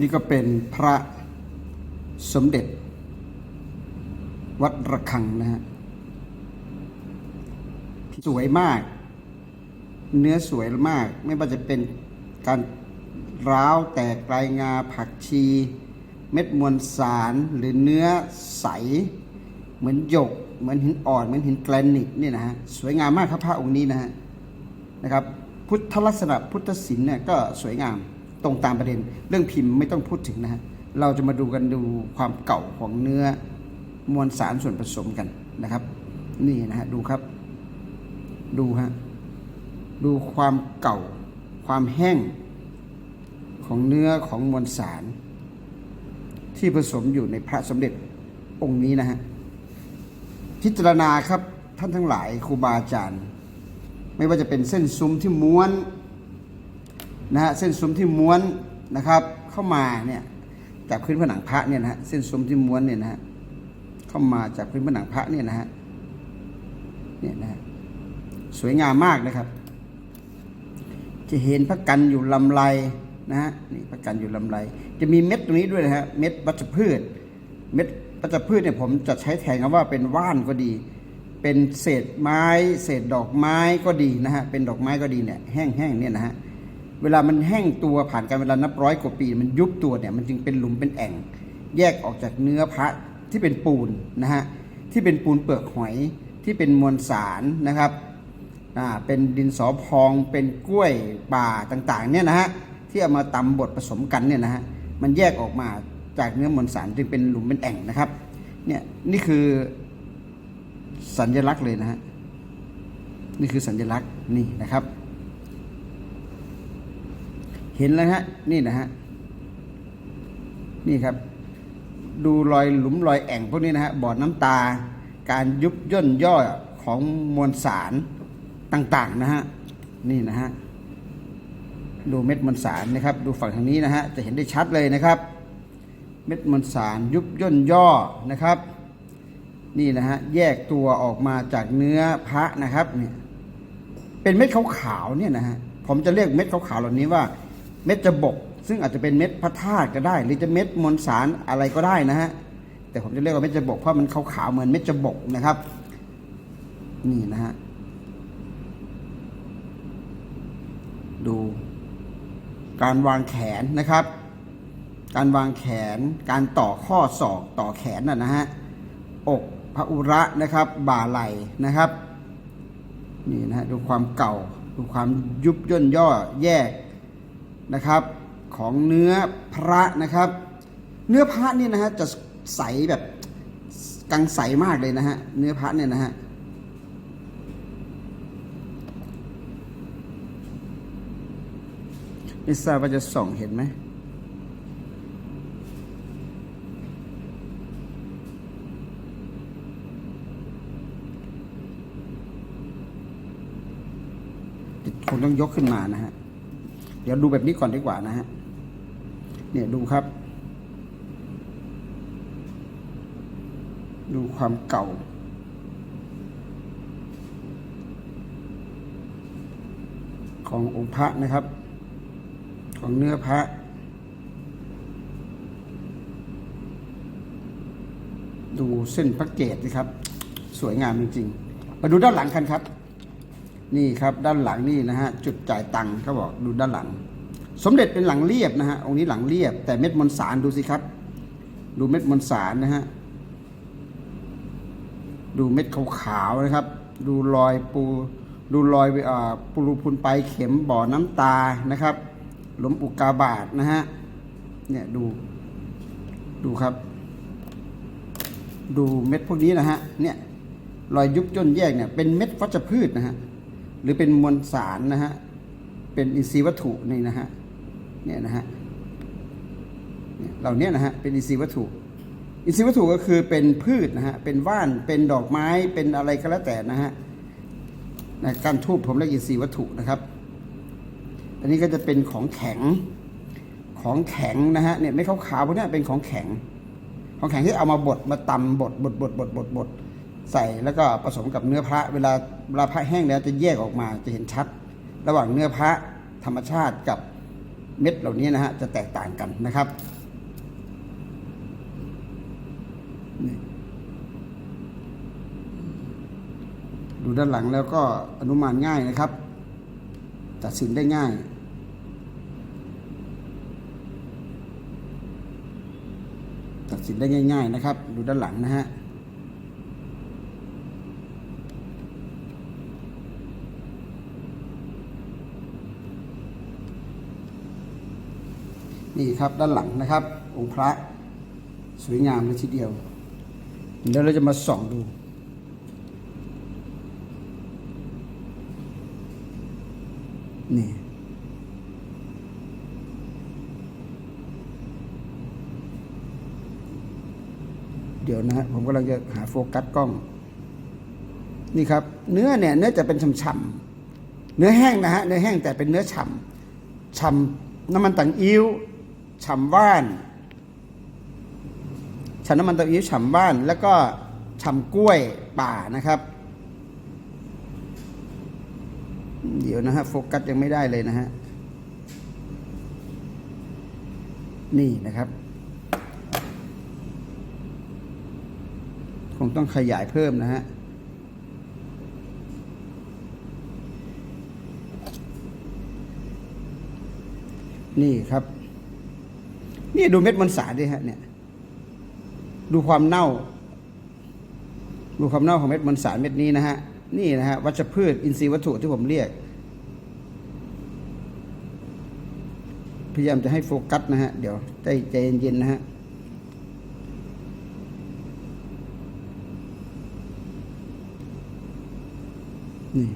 นี่ก็เป็นพระสมเด็จ วัดระฆังนะฮะสวยมาก เนื้อสวยมาก ไม่ว่าจะเป็นการร้าวแตกปลายงาผักชี เม็ดมวลสารหรือเนื้อใส เหมือนหยก เหมือนหินอ่อน เหมือนหินแกรนิตเนี่ยนะฮะสวยงามมากครับพระองค์นี้นะฮะนะครับ พุทธลักษณะพุทธศิลป์เนี่ยก็สวยงาม ตรงตามประเด็น เรื่องพิมพ์ไม่ต้องพูดถึงนะฮะเราจะมาดูกันดูความเก่าของเนื้อมวลสารส่วนผสมกันนะครับ นี่นะฮะดูครับ ดูฮะดูความเก่าความแห้งของเนื้อของมวลสาร ที่ผสมอยู่ในพระสมเด็จองค์นี้นะฮะพิจารณาครับท่านทั้งหลายครูบาอาจารย์ ไม่ว่าจะเป็นเส้นซุ้มที่ม้วน นะฮะเส้นซุ้มที่ม้วนนะครับ เข้ามาเนี่ยจากพื้นผนังพระเนี่ยนะฮะเส้นซุ้มที่ม้วนเนี่ยนะฮะเข้ามาจากพื้นผนังพระเนี่ยนะฮะเนี่ยนะฮะสวยงามมากนะครับ จะเห็นพระกันอยู่ลำไรนะฮะนี่พระกันอยู่ลำไร จะมีเม็ดตรงนี้ด้วยนะฮะเม็ดวัชพืช เม็ดวัชพืชเนี่ยผมจะใช้แทนคำว่าเป็นว่านก็ดี เป็นเศษไม้ เศษดอกไม้ก็ดีนะฮะเป็นดอกไม้ก็ดีเนี่ยแห้งๆเนี่ยนะฮะ เวลามันแห้งตัวผ่านการเวลานับร้อยกว่าปี มันยุบตัวเนี่ยมันจึงเป็นหลุมเป็นแอ่ง แยกออกจากเนื้อพระที่เป็นปูนนะฮะที่เป็นปูนเปลือกหอยที่เป็นมวลสารนะครับอ่าเป็นดินสอพองเป็นกล้วยป่าต่างๆเนี่ยนะฮะที่เอามาตำบดผสมกันเนี่ยนะฮะมันแยกออกมาจากเนื้อมวลสารจึงเป็นหลุมเป็นแอ่งนะครับเนี่ยนี่คือสัญลักษณ์เลยนะฮะนี่คือสัญลักษณ์นี่นะครับ เห็นแล้วฮะ นี่นะฮะ นี่ครับ ดูรอยหลุมรอยแอ่งพวกนี้นะฮะ บ่อน้ำตา การยุบย่นย่อของมวลสารต่าง ๆ นะฮะ นี่นะฮะ ดูเม็ดมวลสารนะครับ ดูฝั่งทางนี้นะฮะ จะเห็นได้ชัดเลยนะครับ เม็ดมวลสารยุบย่นย่อนะครับ นี่นะฮะ แยกตัวออกมาจากเนื้อพระนะครับ เนี่ย เป็นเม็ดขาวๆเนี่ยนะฮะ ผมจะเรียกเม็ดขาวๆเหล่านี้ว่า เม็ดจะบก ซึ่งอาจจะเป็นเม็ดพระธาตุก็ได้ หรือจะเม็ดมวลสารอะไรก็ได้นะฮะแต่ผมจะเรียกว่าเม็ดจะบกเพราะมันขาวๆเหมือนเม็ดจะบกนะครับ นี่นะฮะดูการวางแขนนะครับ การวางแขน การต่อข้อศอกต่อแขนน่ะนะฮะ อกพระอุระนะครับ บ่าไหล่นะครับ นี่นะฮะดูความเก่า ดูความยุบย่นย่อแยก นะครับของเนื้อพระนะครับ เนื้อพระนี่นะฮะจะใสแบบกังใสมากเลยนะฮะเนื้อพระเนี่ยนะฮะไม่ทราบว่าจะส่องเห็นไหมคงต้องยกขึ้นมานะฮะ เดี๋ยวดูแบบนี้ก่อนดีกว่านะฮะ เนี่ยดูครับ ดูความเก่า ขององค์พระนะครับ ของเนื้อพระดูเส้นพระเกศนะครับ สวยงามจริงๆ มาดูด้านหลังกันครับ นี่ครับด้านหลังนี่นะฮะจุดจ่ายตังค์เขาบอกดูด้านหลัง สมเด็จเป็นหลังเรียบนะฮะองค์นี้หลังเรียบ แต่เม็ดมวลสารดูสิครับ ดูเม็ดมวลสารนะฮะดูเม็ดขาวๆนะครับ ดูรอยปูดูรอยอปูรูพุนไปเข็มบ่อน้ำตานะครับหลุมอุกกาบาตนะฮะเนี่ยดูดูครับ ดูเม็ดพวกนี้นะฮะเนี่ยรอยยุบย่นแยกเนี่ยเป็นเม็ดวัชพืชนะฮะ หรือเป็นมวลสารนะฮะ เป็นอินทรีย์วัตถุนี่นะฮะ เนี่ยนะฮะเหล่านี้นะฮะ เป็นอินทรีย์วัตถุ อินทรีย์วัตถุก็คือเป็นพืชนะฮะ เป็นว่าน เป็นดอกไม้ เป็นอะไรก็แล้วแต่นะฮะในการทูบผมเรียกอินทรีย์วัตถุนะครับ อันนี้ก็จะเป็นของแข็ง ของแข็งนะฮะ เนี่ยไม่ขาวๆพวกเนี้ยเป็นของแข็ง ของแข็งที่เอามาบด มาตำบดบดบดบดบดบด ใส่แล้วก็ผสมกับเนื้อพระเวลาเวลาพระแห้งแล้วจะแยกออกมาจะเห็นชัด ระหว่างเนื้อพระธรรมชาติกับเม็ดเหล่านี้นะฮะจะแตกต่างกันนะครับดูด้านหลังแล้วก็อนุมานง่ายนะครับ ตัดสินได้ง่าย ตัดสินได้ง่าย ๆ นะครับ ดูด้านหลังนะฮะ นี่ครับด้านหลังนะครับ องค์พระสวยงามเลยทีเดียวเดี๋ยวเราจะมาส่องดู นี่เดี๋ยวนะฮะผมกำลังจะหาโฟกัสกล้อง นี่ครับ เนื้อเนี่ยเนื้อจะเป็นฉ่ำๆเนื้อแห้งนะฮะเนื้อแห้งแต่เป็นเนื้อฉ่ำฉ่ำน้ำมันตังอิ้ว ฉ่ำว่านฉ่ำน้ำมันตังอิ้วฉ่ำว่าน แล้วก็ฉ่ำกล้วยป่านะครับ เดี๋ยวนะฮะโฟกัสยังไม่ได้เลยนะฮะ นี่นะครับ คงต้องขยายเพิ่มนะฮะนี่ครับ นี่ดูเม็ดมันสาดิฮะเนี่ย ดูความเน่า ดูความเน่าของเม็ดมันสารเม็ดนี้นะฮะ นี่นะฮะวัชพืชอินทรีย์วัตถุที่ผมเรียก พยายามจะให้โฟกัสนะฮะ เดี๋ยวใจใจเย็นๆนะฮะนี่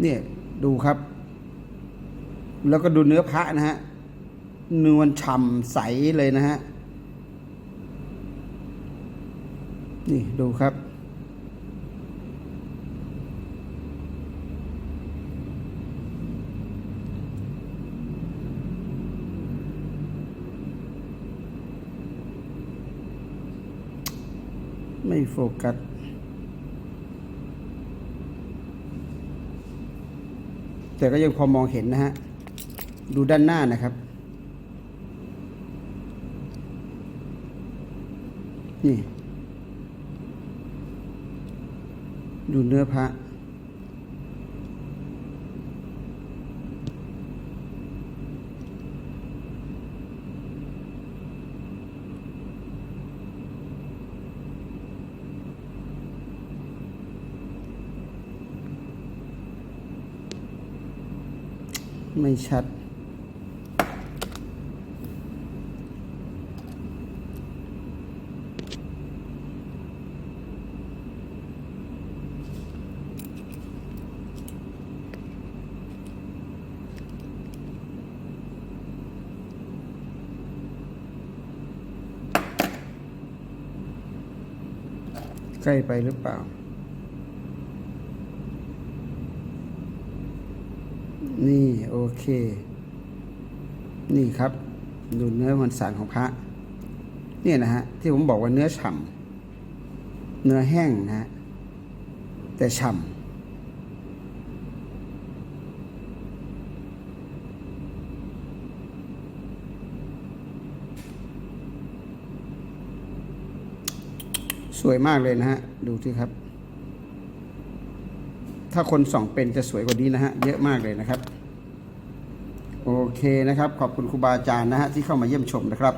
เนี่ยดูครับ แล้วก็ดูเนื้อพระนะฮะ นวลฉ่ำใสเลยนะฮะ นี่ดูครับ ไม่โฟกัสแต่ก็ยังพอมองเห็นนะฮะ ดูด้านหน้านะครับ นี่ ดูเนื้อพระไม่ชัด ใกล้ไปหรือเปล่า นี่โอเค นี่ครับ ดูเนื้อมันสารของพระ เนี่ยนะฮะ ที่ผมบอกว่าเนื้อฉ่ำเนื้อแห้งนะฮะ แต่ฉ่ำ สวยมากเลยนะฮะ ดูที่ครับ ถ้าคนส่องเป็นจะสวยกว่านี้นะฮะ เยอะมากเลยนะครับ โอเคนะครับ ขอบคุณครูบาอาจารย์นะฮะที่เข้ามาเยี่ยมชมนะครับ